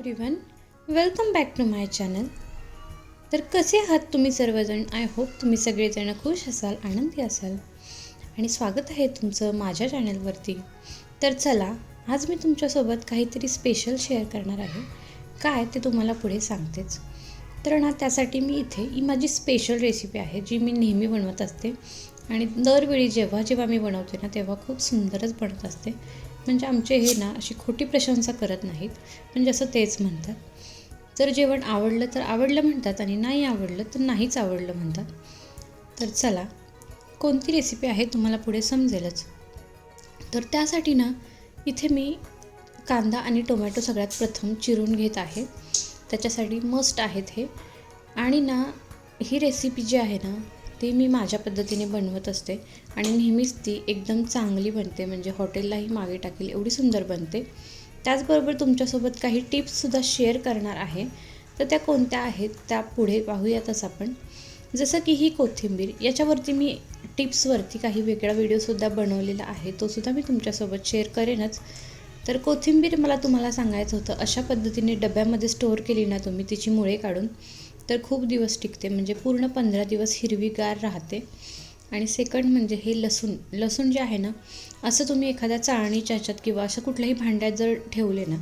Everyone welcome back to my channel तर कसे आहात तुम्ही सर्वजण? आय होप तुम्ही सगळेजण खुश असाल आनंदी असाल. आणि स्वागत आहे तुमचं माझ्या चॅनलवरती तर चला आज मी तुमच्यासोबत काहीतरी स्पेशल शेअर करणार आहे. काय ते तुम्हाला पुढे सांगतेच. तर ना त्यासाठी मी इथे ही माझी स्पेशल रेसिपी आहे जी मी नेहमी बनवत असते. आणि दरवेळी जेव्हा जेव्हा मी बनवते ना तेव्हा खूप सुंदरच बनत असते. म्हणजे आमचे हे ना अशी खोटी प्रशंसा करत नाहीत. म्हणजे असं तेच म्हणतात. जर जेवण आवडलं तर आवडलं म्हणतात आणि नाही आवडलं तर नाहीच आवडलं म्हणतात. तर चला कोणती रेसिपी आहे तुम्हाला पुढे समजेलच. तर त्यासाठी ना इथे मी कांदा आणि टोमॅटो सगळ्यात प्रथम चिरून घेत आहे. त्याच्यासाठी मस्ट आहेत हे. आणि ना ही रेसिपी जी आहे ना ती मी माझ्या पद्धतीने बनवत असते आणि नेहमीच ती एकदम चांगली बनते म्हणजे हॉटेललाही मागे टाकेल एवढी सुंदर बनते. त्याचबरोबर तुमच्यासोबत काही टिप्ससुद्धा शेअर करणार आहे. तर त्या कोणत्या आहेत त्या पुढे पाहूयातच आपण. जसं की ही कोथिंबीर याच्यावरती मी टिप्सवरती काही वेगळा व्हिडिओसुद्धा बनवलेला आहे तोसुद्धा मी तुमच्यासोबत शेअर करेनच. तर कोथिंबीर मला तुम्हाला सांगायचं होतं अशा पद्धतीने डब्यामध्ये स्टोअर केली ना तुम्ही तिची मुळे काढून. तर खूप दिवस टिकते. म्हणजे पूर्ण पंधरा दिवस हिरवीगार राहते. आणि सेकंड म्हणजे हे लसूण. लसूण जे आहे ना असं तुम्ही एखाद्या चाळणीच्या ह्याच्यात किंवा असं कुठल्याही भांड्यात जर ठेवले ना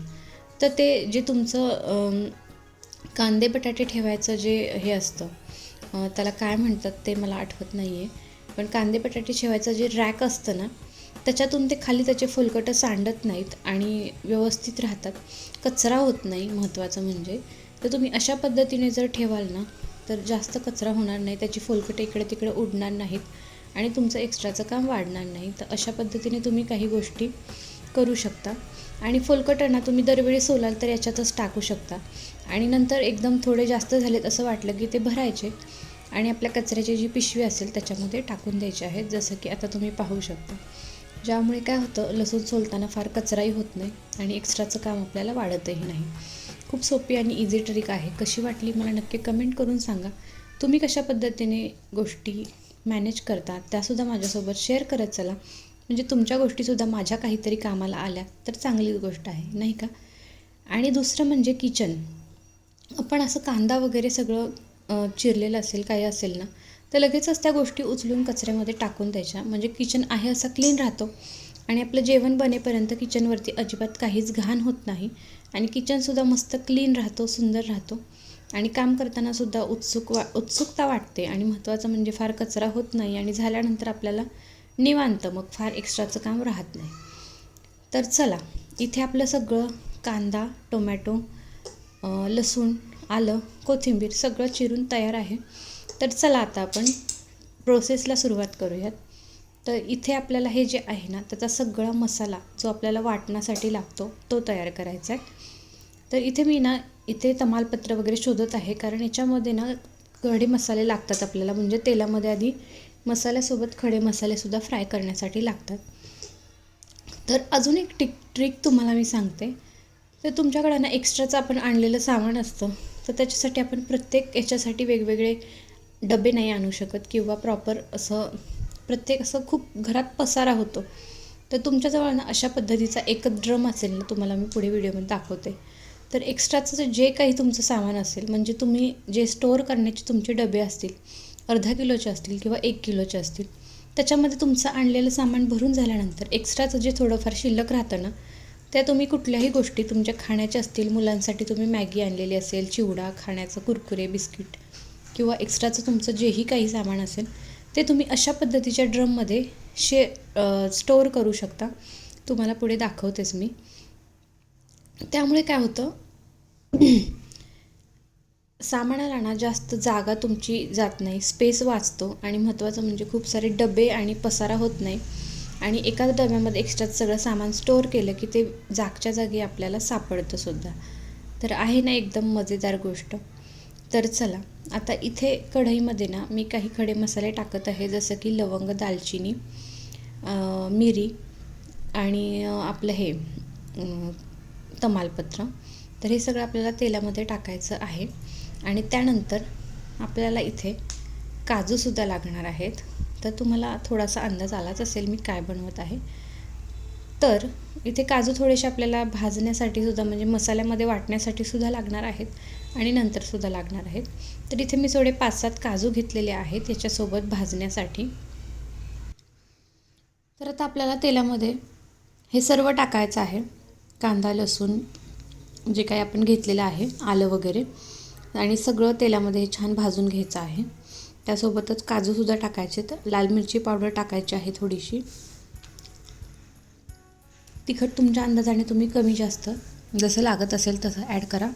तर ते जे तुमचं कांदे बटाटे ठेवायचं जे हे असतं त्याला काय म्हणतात ते मला आठवत नाही आहे पण कांदे बटाटे ठेवायचं जे रॅक असतं ना त्याच्यातून ते खाली त्याचे फुलकटं सांडत नाहीत आणि व्यवस्थित राहतात. कचरा होत नाही महत्त्वाचं म्हणजे. तर तुम्ही अशा पद्धतीने जर ठेवाल ना तर जास्त कचरा होणार नाही त्याची फुलकटे इकडे तिकडे उडणार नाहीत आणि तुमचं एक्स्ट्राचं काम वाढणार नाही. तर अशा पद्धतीने तुम्ही काही गोष्टी करू शकता. आणि फुलकटांना तुम्ही दरवेळी सोलाल तर याच्यातच टाकू शकता. आणि नंतर एकदम थोडे जास्त झालेत असं वाटलं की ते भरायचे आणि आपल्या कचऱ्याची जी पिशवी असेल त्याच्यामध्ये टाकून द्यायचे आहेत जसं की आता तुम्ही पाहू शकता. ज्यामुळे काय होतं लसूण सोलताना फार कचराही होत नाही आणि एक्स्ट्राचं काम आपल्याला वाढतही नाही. खूप सोपी आणि इझी ट्रिक आहे. कशी वाटली मला नक्की कमेंट करून सांगा. तुम्ही कशा पद्धतीने गोष्टी मॅनेज करता त्यासुद्धा माझ्यासोबत शेअर करत चला. म्हणजे तुमच्या गोष्टीसुद्धा माझ्या काहीतरी कामाला आल्या तर चांगलीच गोष्ट आहे नाही का? आणि दुसरं म्हणजे किचन आपण असं कांदा वगैरे सगळं चिरलेलं असेल काही असेल ना तर लगेचच त्या गोष्टी उचलून कचऱ्यामध्ये टाकून द्यायच्या. म्हणजे किचन आहे असा क्लीन राहतो. आणि आपलं जेवण बनेपर्यंत किचनवरती अजिबात काहीच घाण होत नाही. आणि किचनसुद्धा मस्त क्लीन राहतो सुंदर राहतो. आणि काम करतानासुद्धा उत्सुक वा उत्सुकता वाटते आणि महत्त्वाचं म्हणजे फार कचरा होत नाही आणि झाल्यानंतर आपल्याला निवांत मग फार एक्स्ट्राचं काम राहत नाही. तर चला इथे आपलं सगळं कांदा टोमॅटो लसूण आलं कोथिंबीर सगळं चिरून तयार आहे. तर चला आता आपण प्रोसेसला सुरुवात करूयात. तर इथे आपल्याला हे जे आहे ना त्याचा सगळा मसाला जो आपल्याला वाटण्यासाठी लागतो तो तयार करायचा आहे. तर इथे मी ना इथे तमालपत्र वगैरे शोधत आहे कारण याच्यामध्ये ना खडे मसाले लागतात आपल्याला. म्हणजे तेलामध्ये आधी मसाल्यासोबत खडे मसालेसुद्धा फ्राय करण्यासाठी लागतात. तर अजून एक टिक ट्रिक तुम्हाला मी सांगते. तर तुमच्याकडं ना एक्स्ट्राचं आपण आणलेलं सामान असतं तर त्याच्यासाठी आपण प्रत्येक याच्यासाठी वेगवेगळे डबे नाही आणू शकत किंवा प्रॉपर असं प्रत्येक असं खूप घरात पसारा होतो. तर तुमच्याजवळ ना अशा पद्धतीचा एकच ड्रम असेल ना तुम्हाला मी पुढे व्हिडिओमध्ये दाखवते. तर एक्स्ट्राचं जे काही तुमचं सामान असेल म्हणजे तुम्ही जे स्टोअर करण्याचे तुमचे डबे असतील अर्धा किलोचे असतील किंवा एक किलोचे असतील त्याच्यामध्ये तुमचं आणलेलं सामान भरून झाल्यानंतर एक्स्ट्राचं जे थोडंफार शिल्लक राहतं ना त्या तुम्ही कुठल्याही गोष्टी तुमच्या खाण्याच्या असतील मुलांसाठी तुम्ही मॅगी आणलेली असेल चिवडा खाण्याचं कुरकुरे बिस्किट किंवा एक्स्ट्राचं तुमचं जेही काही सामान असेल ते तुम्ही अशा पद्धतीच्या ड्रममध्ये शे स्टोअर करू शकता. तुम्हाला पुढे दाखवतेच मी. त्यामुळे काय होतं? सामानाला ना जास्त जागा तुमची जात नाही. स्पेस वाचतो आणि महत्त्वाचं म्हणजे खूप सारे डबे आणि पसारा होत नाही. आणि एकाच डब्यामध्ये एक्स्ट्रा सगळं सामान स्टोअर केलं की ते जागच्या जागी आपल्याला सापडतं सुद्धा. तर आहे ना एकदम मजेदार गोष्ट. तर चला आता इथे कढईमध्ये ना मी काही खडे मसाले टाकत आहे जसं की लवंग दालचिनी मिरी आणि आपलं हे तमालपत्र. तर हे सगळं आपल्याला तेलामध्ये टाकायचं आहे. आणि त्यानंतर आपल्याला इथे काजूसुद्धा लागणार आहेत. तर तुम्हाला थोडासा अंदाज आलाच असेल मी काय बनवत आहे. तर इथे काजू थोडेसे आपल्याला भाजण्यासाठी सुद्धा म्हणजे मसाल्यामध्ये वाटण्यासाठी सुद्धा लागणार आहेत आणि नंतर सुद्धा लागणार आहेत. तर इथे मी थोडे पाच सात काजू घेतलेले आहेत याच्यासोबत भाजण्यासाठी. तर आता आपल्याला तेलामध्ये हे सर्व टाकायचं आहे. कांदा लसूण जे काही आपण घेतलेलं आहे आलं वगैरे. आणि सगळं तेलामध्ये हे छान भाजून घ्यायचं आहे. त्यासोबतच काजूसुद्धा टाकायचे तर लाल मिरची पावडर टाकायची आहे थोडीशी. तिखट तुमच्या अंदाजाने तुम्ही कमी जास्त जसं लागत असेल तसं ॲड करा.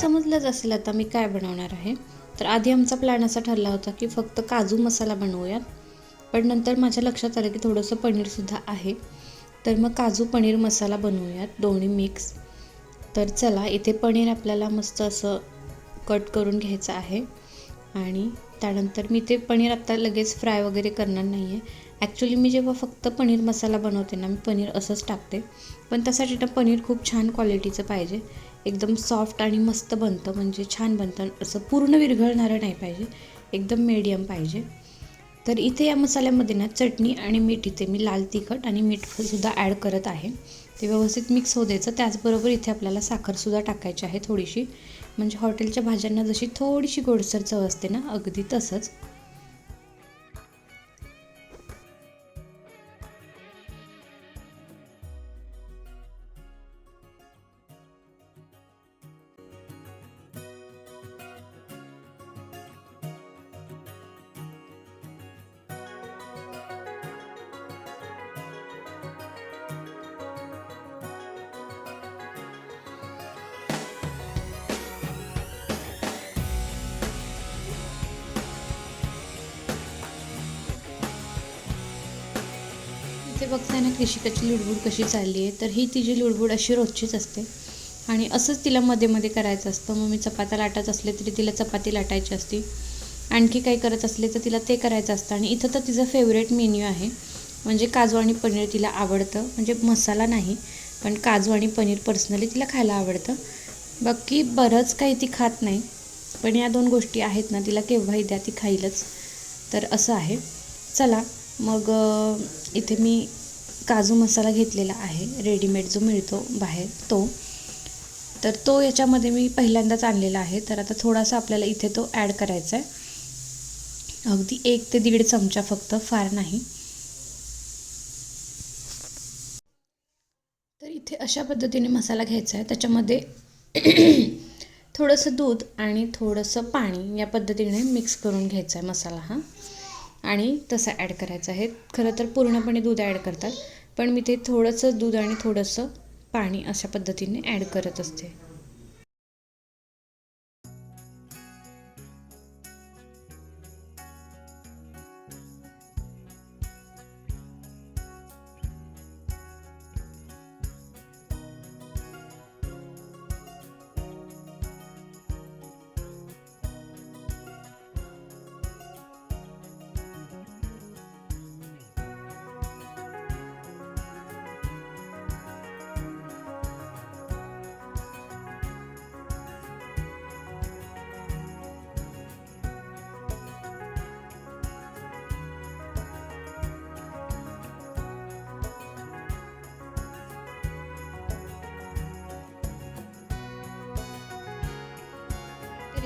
समजलंच असेल आता मी काय बनवणार आहे. तर आधी आमचा प्लॅन असा ठरला होता की फक्त काजू मसाला बनवूयात. पण नंतर माझ्या लक्षात आलं की थोडंसं पनीरसुद्धा आहे. तर मग काजू पनीर मसाला बनवूयात दोन्ही मिक्स तर चला इथे पनीर आपल्याला मस्त असं कट करून घ्यायचं आहे. आणि त्यानंतर मी ते पनीर आत्ता लगेच फ्राय वगैरे करणार नाही आहे ॲक्च्युली मी जेव्हा फक्त पनीर मसाला बनवते ना मी पनीर असंच टाकते. पण त्यासाठी ना पनीर खूप छान क्वालिटीचं पाहिजे. एकदम सॉफ्ट आणि मस्त बनतं म्हणजे छान बनतं. असं पूर्ण विरघळणारं नाही पाहिजे एकदम मीडियम पाहिजे. तर इथे या मसाल्यामध्ये ना चटणी आणि मीठ इथे मी लाल तिखट आणि मीठसुद्धा ॲड करत आहे. ते व्यवस्थित मिक्स होऊ द्यायचं. त्याचबरोबर इथे आपल्याला साखरसुद्धा टाकायची आहे थोडीशी. म्हणजे हॉटेलच्या भाज्यांना जशी थोडीशी गोडसर चव असते ना अगदी तसंच. बघताय ना कृषिकाची लुडबुड कशी चालली आहे तर ही तिची लुडबुड अशी रोजचीच असते. आणि असंच तिला मध्ये मध्ये करायचं असतं. मग मी चपात्या लाटत असले तरी तिला चपाती लाटायची असती. आणखी काही करत असले तर तिला ते करायचं असतं. आणि इथं तर तिचं फेवरेट मेन्यू आहे. म्हणजे काजू आणि पनीर तिला आवडतं. म्हणजे मसाला नाही पण काजू आणि पनीर पर्सनली तिला खायला आवडतं. बाकी बरंच काही ती खात नाही. पण या दोन गोष्टी आहेत ना तिला केव्हाही द्या ती खाईलच. तर असं आहे. चला मग इथे मी काजू मसाला घेतलेला आहे. रेडीमेड जो मिळतो बाहेर तो. तर तो याच्यामध्ये मी पहिल्यांदाच आणलेला आहे. तर आता थोडासा आपल्याला इथे तो ॲड करायचा आहे अगदी एक ते दीड चमचा फक्त फार नाही. तर इथे अशा पद्धतीने मसाला घ्यायचा आहे त्याच्यामध्ये थोडंसं दूध आणि थोडंसं पाणी या पद्धतीने मिक्स करून घ्यायचा आहे मसाला हा. आणि तसा ॲड करायचा आहे. खरं तर पूर्णपणे दूध ॲड करतात. पण मी ते थोडंसं दूध आणि थोडंसं पाणी अशा पद्धतीने ॲड करत असते.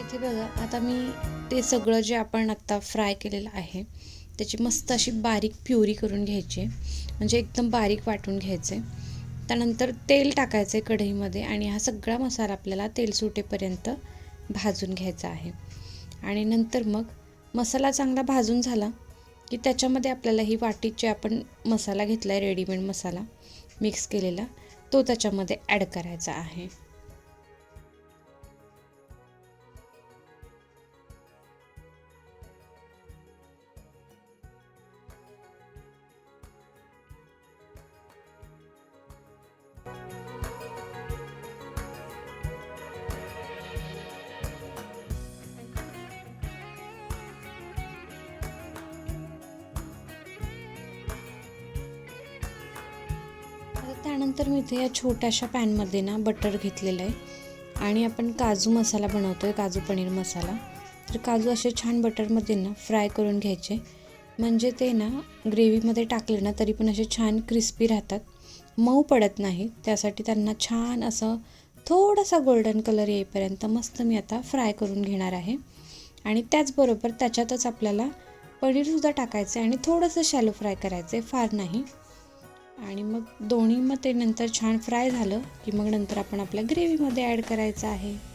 इथे बघा आता मी ते सगळं जे आपण आत्ता फ्राय केलेलं आहे त्याची मस्त अशी बारीक प्युरी करून घ्यायची. आहे. म्हणजे एकदम बारीक वाटून घ्यायचे. त्यानंतर तेल टाकायचं आहे कढईमध्ये आणि हा सगळा मसाला आपल्याला तेल सुटेपर्यंत भाजून घ्यायचा आहे. आणि नंतर मग मसाला चांगला भाजून झाला की त्याच्यामध्ये आपल्याला ही वाटीत जे आपण मसाला घेतला आहे रेडीमेड मसाला मिक्स केलेला तो त्याच्यामध्ये ॲड करायचा आहे. छोट्याशा पॅनमध्ये ना बटर घेतलेलं आहे. आणि आपण काजू मसाला बनवतो आहे काजू पनीर मसाला. तर काजू असे छान बटरमध्ये ना फ्राय करून घ्यायचे. म्हणजे ते ना ग्रेव्हीमध्ये टाकले ना तरी पण असे छान क्रिस्पी राहतात. मऊ पडत नाही. त्यासाठी त्यांना छान असं थोडासा गोल्डन कलर येईपर्यंत मस्त मी आता फ्राय करून घेणार आहे. आणि त्याचबरोबर त्याच्यातच आपल्याला पनीरसुद्धा टाकायचं आहे आणि थोडंसं शॅलो फ्राय करायचं आहे. फार नाही. आणि मग दोन्ही मग ते नंतर छान फ्राय झालं की मग नंतर आपण आपल्या ग्रेव्हीमध्ये ॲड करायचं आहे.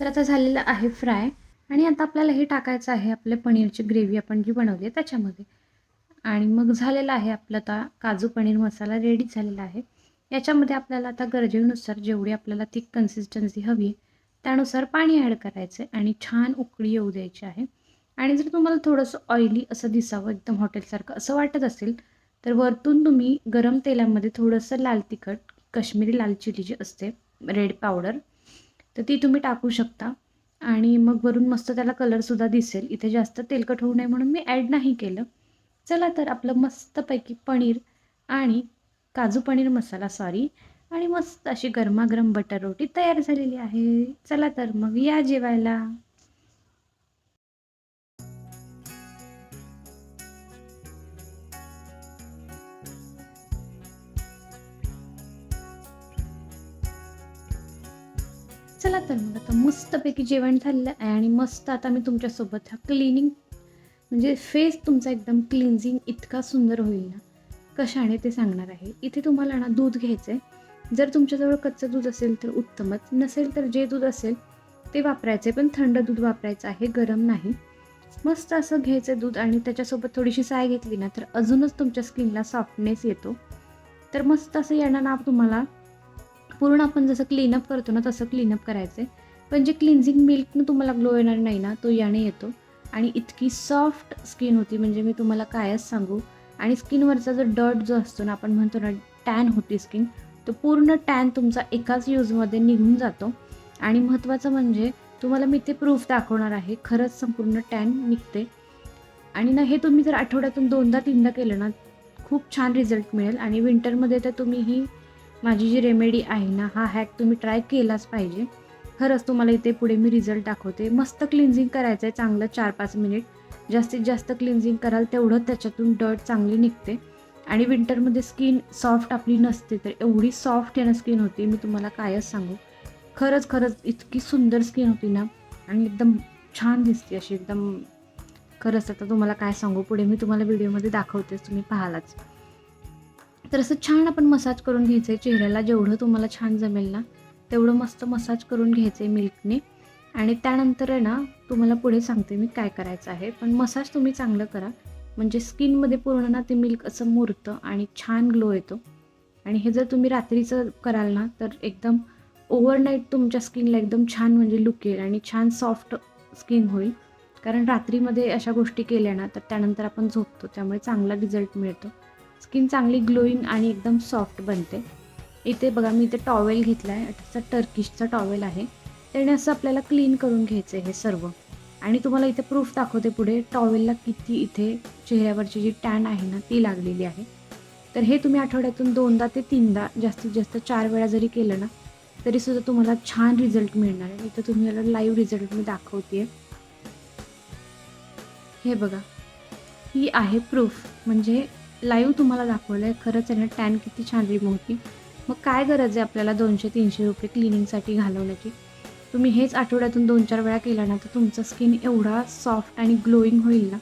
तर आता झालेलं आहे फ्राय. आणि आता आपल्याला हे टाकायचं आहे आपल्या पनीरची ग्रेव्ही आपण जी बनवली आहे त्याच्यामध्ये. आणि मग झालेलं आहे आपलं आता काजू पनीर मसाला रेडी झालेला आहे. याच्यामध्ये आपल्याला आता गरजेनुसार जेवढी आपल्याला ती कन्सिस्टन्सी हवी आहे त्यानुसार पाणी ॲड करायचं आहे आणि छान उकळी येऊ द्यायची आहे. आणि जर तुम्हाला थोडंसं ऑइली असं दिसावं एकदम हॉटेलसारखं असं वाटत असेल तर वरतून तुम्ही गरम तेलामध्ये थोडंसं लाल तिखट काश्मीरी लाल चिली जी असते रेड पावडर तर ती तुम्ही टाकू शकता. आणि मग वरून मस्त त्याला कलरसुद्धा दिसेल. इथे जास्त तेलकट होऊ नये म्हणून मी ॲड नाही केलं. चला तर आपलं मस्तपैकी पनीर आणि काजू पनीर मसाला सॉरी आणि मस्त अशी गरमागरम बटर रोटी तयार झालेली आहे. चला तर मग या जेवायला. चला तर मग आता मस्तपैकी जेवण झालेलं आहे आणि मस्त आता मी तुमच्यासोबत हा क्लिनिंग म्हणजे फेस तुमचा एकदम क्लिन्झिंग इतका सुंदर होईल ना. कशाने ते सांगणार आहे. इथे तुम्हाला ना दूध घ्यायचं आहे जर तुमच्याजवळ कच्चं दूध असेल तर उत्तमच. नसेल तर जे दूध असेल ते वापरायचे पण थंड दूध वापरायचं आहे गरम नाही. मस्त असं घ्यायचं दूध आणि त्याच्यासोबत थोडीशी साय घेतली ना तर अजूनच तुमच्या स्किनला सॉफ्टनेस येतो. तर मस्त असं येणार ना तुम्हाला पूर्ण आपण जसं क्लीनअप करतो ना तसं क्लीनअप करायचं आहे पण जे क्लिन्झिंग मिल्कनं तुम्हाला ग्लो येणार नाही ना तो याने येतो. आणि इतकी सॉफ्ट स्किन होती म्हणजे मी तुम्हाला कायच सांगू. आणि स्किनवरचा जो डट जो असतो ना आपण म्हणतो ना टॅन होती स्किन तो पूर्ण टॅन तुमचा एकाच यूजमध्ये निघून जातो. आणि महत्त्वाचं म्हणजे तुम्हाला मी ते प्रूफ दाखवणार आहे खरंच संपूर्ण टॅन निघते. आणि ना हे तुम्ही जर आठवड्यातून दोनदा तीनदा केलं ना खूप छान रिझल्ट मिळेल. आणि विंटरमध्ये तर तुम्ही ही माझी जी रेमेडी आहे ना हा हॅक तुम्ही ट्राय केलाच पाहिजे. खरंच तुम्हाला इथे पुढे मी रिझल्ट दाखवते. मस्त क्लिन्झिंग करायचं आहे चांगलं चार पाच मिनिट जास्तीत जास्त क्लिन्झिंग कराल तेवढं त्याच्यातून डट चांगली निघते. आणि विंटरमध्ये स्किन सॉफ्ट आपली नसते तर एवढी सॉफ्ट यानं स्किन होती मी तुम्हाला कायच सांगू. खरंच खरंच इतकी सुंदर स्किन होती ना. आणि एकदम छान दिसते अशी एकदम. खरंच आता तुम्हाला काय सांगू पुढे मी तुम्हाला व्हिडिओमध्ये दाखवतेच तुम्ही पाहालाच. तर असं छान आपण मसाज करून घ्यायचं आहे चेहऱ्याला जेवढं तुम्हाला छान जमेल ना तेवढं मस्त मसाज करून घ्यायचं आहे मिल्कने. आणि त्यानंतर आहे ना तुम्हाला पुढे सांगते मी काय करायचं आहे. पण मसाज तुम्ही चांगलं करा. म्हणजे स्किनमध्ये पूर्ण ना ते मिल्क असं मुरतं आणि छान ग्लो येतो. आणि हे जर तुम्ही रात्रीचं कराल ना तर एकदम ओव्हरनाईट तुमच्या स्किनला एकदम छान म्हणजे लुक येईल आणि छान सॉफ्ट स्किन होईल. कारण रात्रीमध्ये अशा गोष्टी केल्या ना तर त्यानंतर आपण झोपतो. त्यामुळे चांगला रिझल्ट मिळतो. स्किन चांगली ग्लोईंग आणि एकदम सॉफ्ट बनते. इथे बघा मी इथे टॉवेल घेतला आहे त्याचा टर्किशचा टॉवेल आहे. त्याने असं आपल्याला क्लीन करून घ्यायचं आहे हे सर्व. आणि तुम्हाला इथे प्रूफ दाखवते पुढे टॉवेलला किती इथे चेहऱ्यावरची जी टॅन आहे ना ती लागलेली आहे. तर हे तुम्ही आठवड्यातून दोनदा ते तीनदा जास्तीत जास्त चार वेळा जरी केलं ना तरीसुद्धा तुम्हाला छान रिझल्ट मिळणार आहे. इथं तुम्ही याला लाईव्ह रिझल्ट मी दाखवते हे बघा ही आहे प्रूफ. म्हणजे लाईव्ह तुम्हाला दाखवलं आहे खरंच आहे ना टॅन किती छान रिमूव्ह होती. मग काय गरज आहे आपल्याला दोनशे तीनशे रुपये क्लिनिंगसाठी घालवण्याची तुम्ही हेच आठवड्यातून दोन चार वेळा केला ना तर तुमचं स्किन एवढा सॉफ्ट आणि ग्लोईंग होईल ना.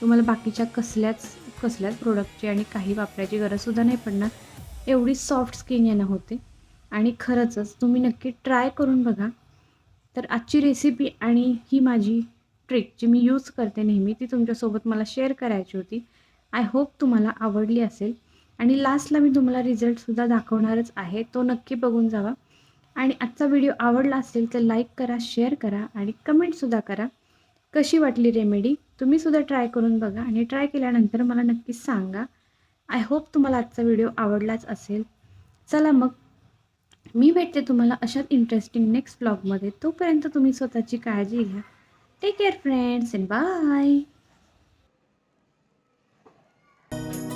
तुम्हाला बाकीच्या कसल्याच कसल्याच प्रोडक्टची आणि काही वापरायची गरजसुद्धा नाही पडणार. एवढी सॉफ्ट स्किन येणं होते. आणि खरंचच तुम्ही नक्की ट्राय करून बघा. तर आजची रेसिपी आणि ही माझी ट्रिक जी मी यूज करते नेहमी ती तुमच्यासोबत मला शेअर करायची होती. आय होप तुम्हाला आवडली असेल. आणि लास्टला मी तुम्हाला रिझल्टसुद्धा दाखवणारच आहे. तो नक्की बघून जावा. आणि आजचा व्हिडिओ आवडला असेल तर लाईक करा शेअर करा आणि कमेंटसुद्धा करा. कशी वाटली रेमेडी तुम्हीसुद्धा ट्राय करून बघा आणि ट्राय केल्यानंतर मला नक्कीच सांगा. आय होप तुम्हाला आजचा व्हिडिओ आवडलाच असेल. चला मग मी भेटते तुम्हाला अशाच इंटरेस्टिंग नेक्स्ट ब्लॉगमध्ये तोपर्यंत तुम्ही स्वतःची काळजी घ्या. Take care friends and bye Bye.